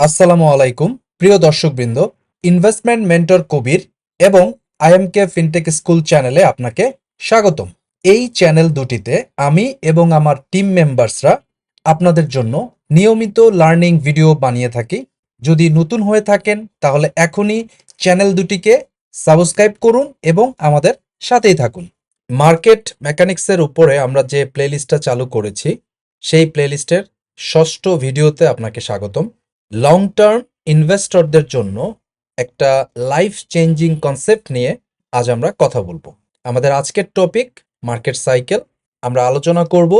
আসসালামু আলাইকুম, প্রিয় দর্শকবৃন্দ ইনভেস্টমেন্ট মেন্টর কবির এবং আইএমকে ফিনটেক স্কুল চ্যানেলে আপনাকে স্বাগতম। এই চ্যানেল দুটিতে আমি এবং আমার টিম মেম্বার্সরা আপনাদের জন্য নিয়মিত লার্নিং ভিডিও বানিয়ে থাকি। যদি নতুন হয়ে থাকেন, তাহলে এখনই চ্যানেল দুটিকে সাবস্ক্রাইব করুন এবং আমাদের সাথেই থাকুন। মার্কেট মেকানিক্সের উপরে আমরা যে প্লেলিস্টটা চালু করেছি, সেই প্লেলিস্টের ষষ্ঠ ভিডিওতে আপনাকে স্বাগতম। লং টার্ম ইনভেস্টরদের জন্য একটা লাইফ চেঞ্জিং কনসেপ্ট নিয়ে আজ আমরা কথা বলব। আমাদের আজকের টপিক মার্কেট সাইকেল আমরা আলোচনা করব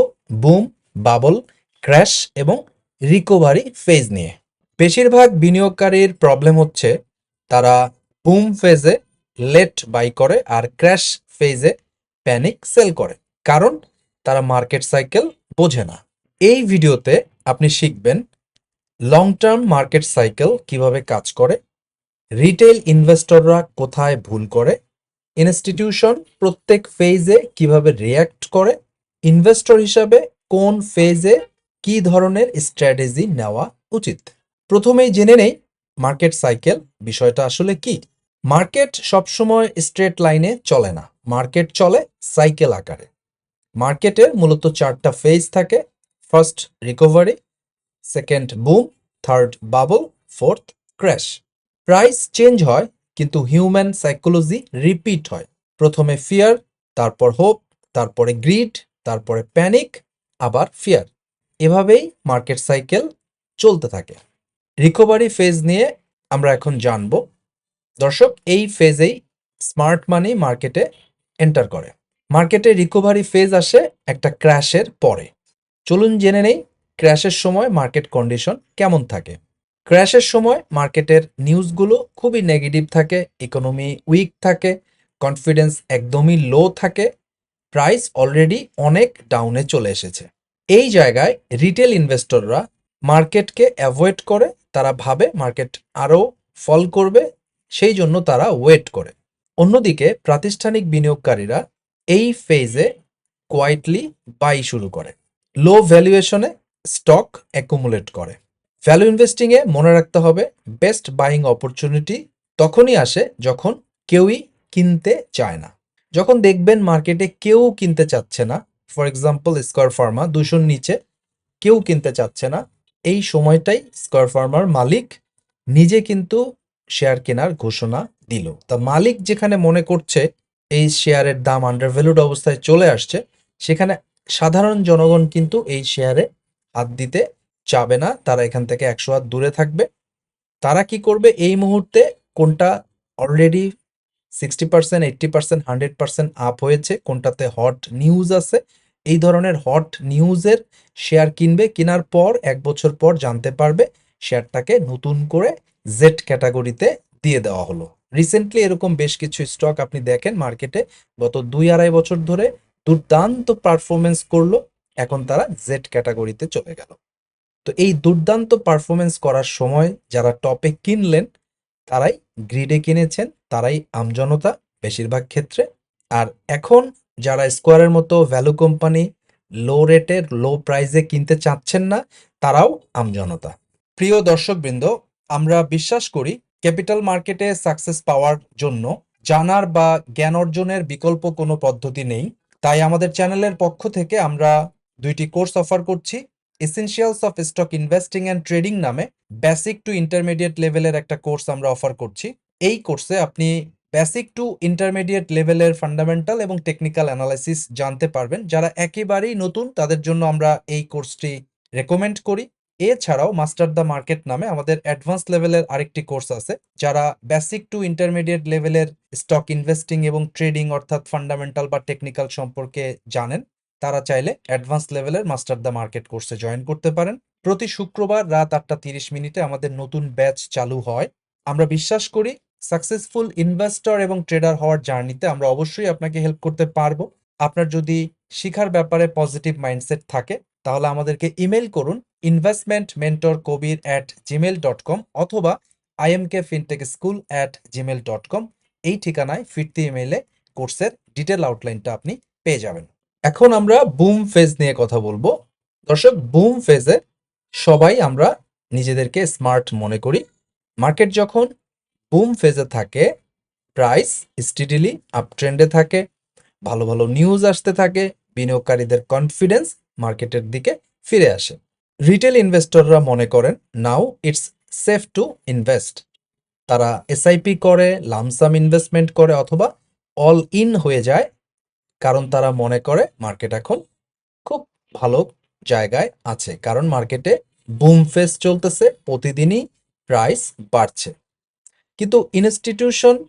বুম বাবল ক্র্যাশ এবং রিকভারি ফেজ নিয়ে। বেশিরভাগ বিনিয়োগকারীর প্রবলেম হচ্ছে তারা বুম ফেজে লেট বাই করে আর ক্র্যাশ ফেজে প্যানিক সেল করে। কারণ তারা মার্কেট সাইকেল বোঝে না। এই ভিডিওতে আপনি শিখবেন লং টার্ম মার্কেট সাইকেল কীভাবে কাজ করে? রিটেল ইনভেস্টররা কোথায় ভুল করে? ইনস্টিটিউশন প্রত্যেক ফেজে কীভাবে রিয়্যাক্ট করে? ইনভেস্টর হিসাবে কোন ফেজে কি ধরনের স্ট্র্যাটেজি নেওয়া উচিত? প্রথমেই জেনে নেই মার্কেট সাইকেল বিষয়টা আসলে কি। মার্কেট সবসময় স্ট্রেট লাইনে চলে না। মার্কেট চলে সাইকেল আকারে। মার্কেটের মূলত চারটা ফেজ থাকে। First recovery second boom third bubble fourth crash price change হয়, কিন্তু হিউম্যান সাইকোলজি রিপিট হয়। প্রথমে ফিয়ার তারপর হোপ তারপরে গ্রিড তারপরে প্যানিক আবার ফিয়ার এভাবেই মার্কেট সাইকেল চলতে থাকে। রিকভারি ফেজ নিয়ে আমরা এখন জানব। দর্শক, এই ফেজেই স্মার্ট মানি মার্কেটে এন্টার করে। মার্কেটে রিকভারি ফেজ আসে একটা ক্র্যাশের পরে। চলুন জেনে নেই ক্র্যাশের সময় মার্কেট কন্ডিশন কেমন থাকে? ক্র্যাশের সময় মার্কেটের নিউজগুলো খুবই নেগেটিভ থাকে, ইকোনমি উইক থাকে, কনফিডেন্স একদমই লো থাকে, প্রাইস অলরেডি অনেক ডাউনে চলে এসেছে। এই জায়গায় রিটেল ইনভেস্টররা মার্কেটকে অ্যাভয়েড করে, তারা ভাবে মার্কেট আরও ফল করবে, সেই জন্য তারা ওয়েট করে। অন্যদিকে প্রাতিষ্ঠানিক বিনিয়োগকারীরা এই ফেজে কোয়াইটলি বাই শুরু করে। লো ভ্যালুয়েশনে স্টক অ্যাকুমুলেট করে। ভ্যালু ইনভেস্টিংয়ে মনে রাখতে হবে, বেস্ট বাইং অপরচুনিটি তখনই আসে যখন কেউই কিনতে চায় না। যখন দেখবেন মার্কেটে কেউ কিনতে চাচ্ছে না, ফর এক্সাম্পল স্কোয়ার ফার্মা দুশোর নিচে কেউ কিনতে চাচ্ছে না, এই সময়টাই স্কোয়ার ফার্মার মালিক নিজে কিন্তু শেয়ার কেনার ঘোষণা দিল। তা মালিক যেখানে মনে করছে এই শেয়ারের দাম আন্ডার ভ্যালুড অবস্থায় চলে আসছে, সেখানে সাধারণ জনগণ কিন্তু এই শেয়ারে হাত দিতে চাবে না, তারা এখান থেকে একশো হাত দূরে থাকবে। তারা কি করবে এই মুহূর্তে? কোনটা already sixty percent eighty percent hundred percent up হয়েছে, কোনটাতে হট নিউজ আছে, এই ধরনের হট নিউজের শেয়ার কিনবে, কেনার পর, এক বছর পর জানতে পারবে শেয়ারটাকে নতুন করে জেড ক্যাটাগরিতে দিয়ে দেওয়া হলো। রিসেন্টলি এরকম বেশ কিছু স্টক আপনি দেখেন মার্কেটে গত দুই আড়াই বছর ধরে দুর্দান্ত পারফরমেন্স করল। এখন তারা জেড ক্যাটাগরিতে চলে গেল। তো এই দুর্দান্ত পারফরমেন্স করার সময় যারা টপে কিনলেন, তারাই গ্রিডে কিনেছেন, তারাই আমজনতা বেশিরভাগ ক্ষেত্রে। আর এখন যারা স্কোয়ারের মতো ভ্যালু কোম্পানি লো রেটের লো প্রাইসে কিনতে চাচ্ছেন না, তারাও আমজনতা। প্রিয় দর্শকবৃন্দ, আমরা বিশ্বাস করি ক্যাপিটাল মার্কেটে সাকসেস পাওয়ার জন্য জানার বা জ্ঞান অর্জনের বিকল্প কোনো পদ্ধতি নেই। তাই আমাদের চ্যানেলের পক্ষ থেকে আমরা দুইটি কোর্স অফার করছি। Essentials of stock investing and trading নামে বেসিক টু ইন্টারমিডিয়েট লেভেলের একটা কোর্স আমরা অফার করছি। এই কোর্সে আপনি বেসিক টু ইন্টারমিডিয়েট লেভেলের ফান্ডামেন্টাল এবং টেকনিক্যাল অ্যানালাইসিস জানতে পারবেন। যারা একেবারেই নতুন, তাদের জন্য আমরা এই কোর্সটি রেকমেন্ড করি। এছাড়াও মাস্টার দ্য মার্কেট নামে আমাদের অ্যাডভান্স লেভেলের আরেকটি কোর্স আছে, যারা বেসিক টু ইন্টারমিডিয়েট লেভেলের স্টক ইনভেস্টিং এবং ট্রেডিং অর্থাৎ ফান্ডামেন্টাল বা টেকনিক্যাল সম্পর্কে জানেন। তারা চাইলে অ্যাডভান্স লেভেলের মাস্টার দ্য মার্কেট কোর্সে জয়েন করতে পারেন। প্রতি শুক্রবার রাত আটটা তিরিশ মিনিটে আমাদের নতুন ব্যাচ চালু হয়। আমরা বিশ্বাস করি সাকসেসফুল ইনভেস্টর এবং ট্রেডার হওয়ার জার্নিতে আমরা অবশ্যই আপনাকে হেল্প করতে পারব। আপনার যদি শিখার ব্যাপারে পজিটিভ মাইন্ডসেট থাকে, তাহলে আমাদেরকে ইমেল করুন investment mentor Kabir at Gmail dot com অথবা IMK fintech school at Gmail dot com এই ঠিকানায় ফিরতি ইমেইলে কোর্সের ডিটেল আউটলাইনটা আপনি পেয়ে যাবেন। এখন আমরা বুম ফেজ নিয়ে কথা বলব। দর্শক বুম ফেজে সবাই আমরা নিজেদেরকে স্মার্ট মনে করি। মার্কেট যখন বুম ফেজে থাকে প্রাইস স্টিডিলি আপ ট্রেন্ডে থাকে, ভালো ভালো নিউজ আসতে থাকে, বিনিয়োগকারীদের কনফিডেন্স মার্কেটের দিকে ফিরে আসে। রিটেল ইনভেস্টররা মনে করেন now it's safe to invest তারা এসআইপি করে লামসাম ইনভেস্টমেন্ট করে, অথবা অল ইন হয়ে যায় কারণ তারা মনে করে মার্কেট এখন খুব ভালো জায়গায় আছে। কারণ মার্কেটে বুম ফেস চলতেছে, প্রতিদিনই প্রাইস বাড়ছে। কিন্তু ইনস্টিটিউশন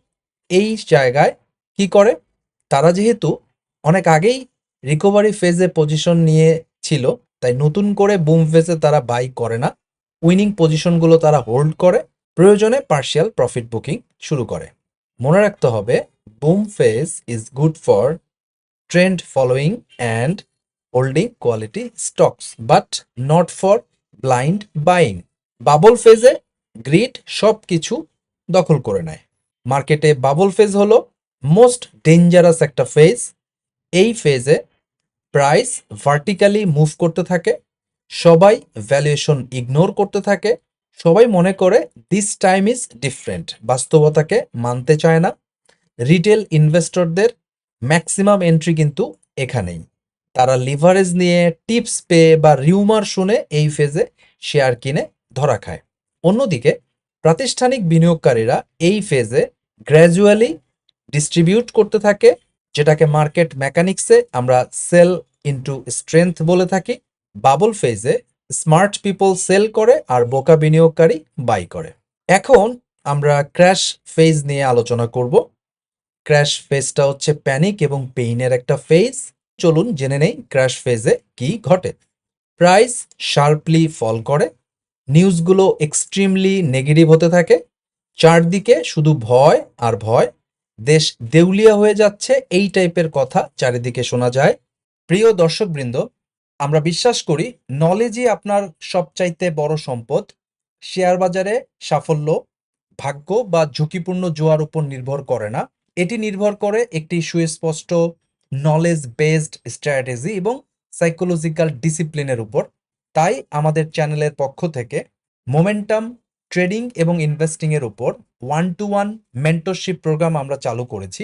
এই জায়গায় কি করে? তারা যেহেতু অনেক আগেই রিকভারি ফেজে পজিশন নিয়ে ছিল, তাই নতুন করে বুম ফেজে তারা বাই করে না। উইনিং পজিশনগুলো তারা হোল্ড করে, প্রয়োজনে পার্শিয়াল প্রফিট বুকিং শুরু করে। মনে রাখতে হবে boom phase is good for trend following and holding quality stocks but not for blind buying bubble ফেজে গ্রিড সব কিছু দখল করে নেয়। মার্কেটে বাবল ফেজ হলো মোস্ট ডেঞ্জারাস একটা ফেজ এই ফেজে প্রাইস ভার্টিক্যালি মুভ করতে থাকে, সবাই ভ্যালুয়েশন ইগনোর করতে থাকে। সবাই মনে করে দিস টাইম ইজ ডিফারেন্ট বাস্তবতাকে মানতে চায় না। রিটেল ইনভেস্টরদের ম্যাক্সিমাম এন্ট্রি কিন্তু এখানেই। তারা লিভারেজ নিয়ে টিপস পেয়ে বা রিউমার শুনে এই ফেজে শেয়ার কিনে ধরা খায়। অন্যদিকে প্রাতিষ্ঠানিক বিনিয়োগকারীরা এই ফেজে গ্র্যাজুয়ালি ডিস্ট্রিবিউট করতে থাকে, যেটাকে মার্কেট মেকানিক্সে আমরা সেল ইনটু স্ট্রেংথ বলে থাকি। বাবল ফেজে স্মার্ট পিপল সেল করে আর বোকা বিনিয়োগকারী বাই করে। এখন আমরা ক্র্যাশ ফেজ নিয়ে আলোচনা করব। ক্র্যাশ ফেজটা হচ্ছে প্যানিক এবং পেইনের একটা ফেজ চলুন জেনে নেই ক্র্যাশ ফেজে কি ঘটে। প্রাইস শার্পলি ফল করে। নিউজগুলো এক্সট্রিমলি নেগেটিভ হতে থাকে। চারদিকে শুধু ভয় আর ভয়। দেশ দেউলিয়া হয়ে যাচ্ছে এই টাইপের কথা চারিদিকে শোনা যায়। প্রিয় দর্শকবৃন্দ, আমরা বিশ্বাস করি নলেজই আপনার সবচাইতে বড় সম্পদ। শেয়ার বাজারে সাফল্য, ভাগ্য বা ঝুঁকিপূর্ণ জোয়ার উপর নির্ভর করে না। এটি নির্ভর করে একটি সুস্পষ্ট নলেজ বেসড স্ট্র্যাটেজি এবং সাইকোলজিক্যাল ডিসিপ্লিনের উপর। তাই আমাদের চ্যানেলের পক্ষ থেকে মোমেন্টাম ট্রেডিং এবং ইনভেস্টিংয়ের উপর one to one mentorship program আমরা চালু করেছি।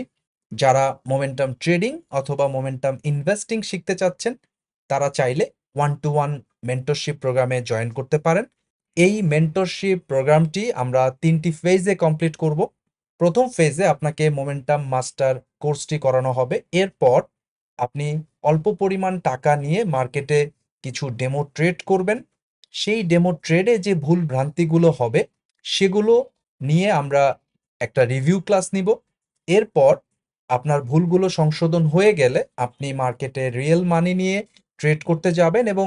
যারা মোমেন্টাম ট্রেডিং অথবা মোমেন্টাম ইনভেস্টিং শিখতে চাচ্ছেন, তারা চাইলে ওয়ান টু ওয়ান মেন্টরশিপ প্রোগ্রামে জয়েন করতে পারেন। এই মেন্টরশিপ প্রোগ্রামটি আমরা তিনটি ফেজে কমপ্লিট করব। প্রথম ফেজে আপনাকে মোমেন্টাম মাস্টার কোর্সটি করানো হবে। এরপর আপনি অল্প পরিমাণ টাকা নিয়ে মার্কেটে কিছু ডেমো ট্রেড করবেন। সেই ডেমো ট্রেডে যে ভুল ভ্রান্তিগুলো হবে, সেগুলো নিয়ে আমরা একটা রিভিউ ক্লাস নিব। এরপর আপনার ভুলগুলো সংশোধন হয়ে গেলে আপনি মার্কেটে রিয়েল মানি নিয়ে ট্রেড করতে যাবেন এবং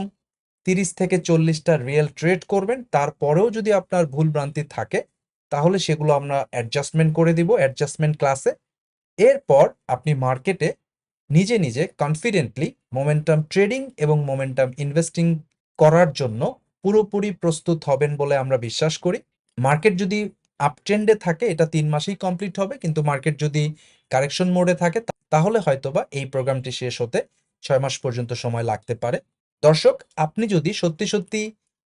তিরিশ থেকে চল্লিশটা রিয়েল ট্রেড করবেন। তারপরেও যদি আপনার ভুল ভ্রান্তি থাকে তাহলে সেগুলো আমরা অ্যাডজাস্টমেন্ট করে দিব অ্যাডজাস্টমেন্ট ক্লাসে এরপর আপনি মার্কেটে নিজে নিজে কনফিডেন্টলি মোমেন্টাম ট্রেডিং এবং মোমেন্টাম ইনভেস্টিং করার জন্য পুরোপুরি প্রস্তুত হবেন বলে আমরা বিশ্বাস করি। মার্কেট যদি আপট্রেন্ডে থাকে, এটা তিন মাসেই কমপ্লিট হবে, কিন্তু মার্কেট যদি কারেকশন মোডে থাকে, তাহলে হয়তোবা এই প্রোগ্রামটি শেষ হতে ছয় মাস পর্যন্ত সময় লাগতে পারে। দর্শক, আপনি যদি সত্যি সত্যি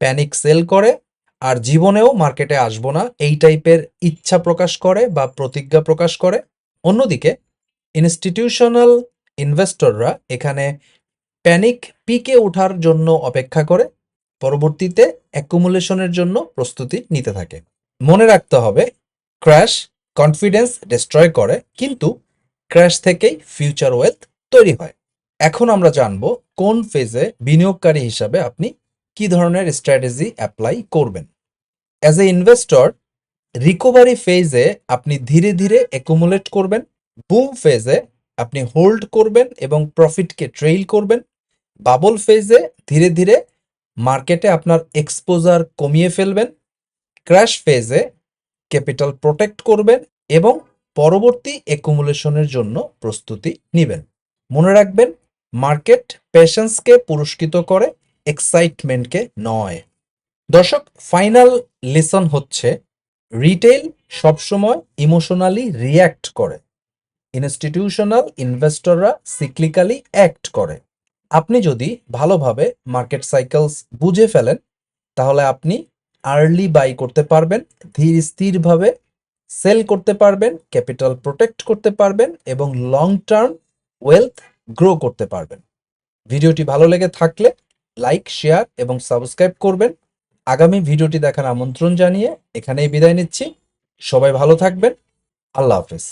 প্যানিক সেল করে, আর জীবনেও মার্কেটে আসব না। এই টাইপের ইচ্ছা প্রকাশ করে বা প্রতিজ্ঞা প্রকাশ করে। অন্যদিকে ইনস্টিটিউশনাল ইনভেস্টররা এখানে প্যানিক পিকে ওঠার জন্য অপেক্ষা করে, পরবর্তীতে অ্যাকুমুলেশনের জন্য প্রস্তুতি নিতে থাকে। মনে রাখতে হবে ক্র্যাশ কনফিডেন্স ডিস্ট্রয় করে, কিন্তু ক্র্যাশ থেকেই ফিউচার ওয়েলথ তৈরি হয়। এখন আমরা জানব কোন ফেজে বিনিয়োগকারী হিসাবে আপনি কি ধরনের স্ট্র্যাটেজি অ্যাপ্লাই করবেন? অ্যাজ এ ইনভেস্টর রিকভারি ফেজে আপনি ধীরে ধীরে অ্যাকুমুলেট করবেন বুম ফেজে আপনি হোল্ড করবেন এবং প্রফিটকে ট্রেইল করবেন বাবল ফেজে ধীরে ধীরে মার্কেটে আপনার এক্সপোজার কমিয়ে ফেলবেন ক্র্যাশ ফেজে ক্যাপিটাল প্রোটেক্ট করবেন এবং পরবর্তী একুমুলেশনের জন্য প্রস্তুতি নেবেন। মনে রাখবেন মার্কেট পেশেন্সকে পুরস্কৃত করে এক্সাইটমেন্টকে নয়। দর্শক ফাইনাল লেসন হচ্ছে রিটেল সবসময় ইমোশনালি রিয়্যাক্ট করে। ইনস্টিটিউশনাল ইনভেস্টররা সিক্লিক্যালি অ্যাক্ট করে। আপনি যদি ভালোভাবে মার্কেট সাইকেলস বুঝে ফেলেন, তাহলে আপনি আর্লি বাই করতে পারবেন, ধীর স্থিরভাবে সেল করতে পারবেন ক্যাপিটাল প্রোটেক্ট করতে পারবেন এবং লং টার্ম ওয়েলথ গ্রো করতে পারবেন। ভিডিওটি ভালো লেগে থাকলে লাইক শেয়ার এবং সাবস্ক্রাইব করবেন। আগামী ভিডিওটি দেখার আমন্ত্রণ জানিয়ে এখানেই বিদায় নিচ্ছি। সবাই ভালো থাকবেন। আল্লাহ হাফেজ।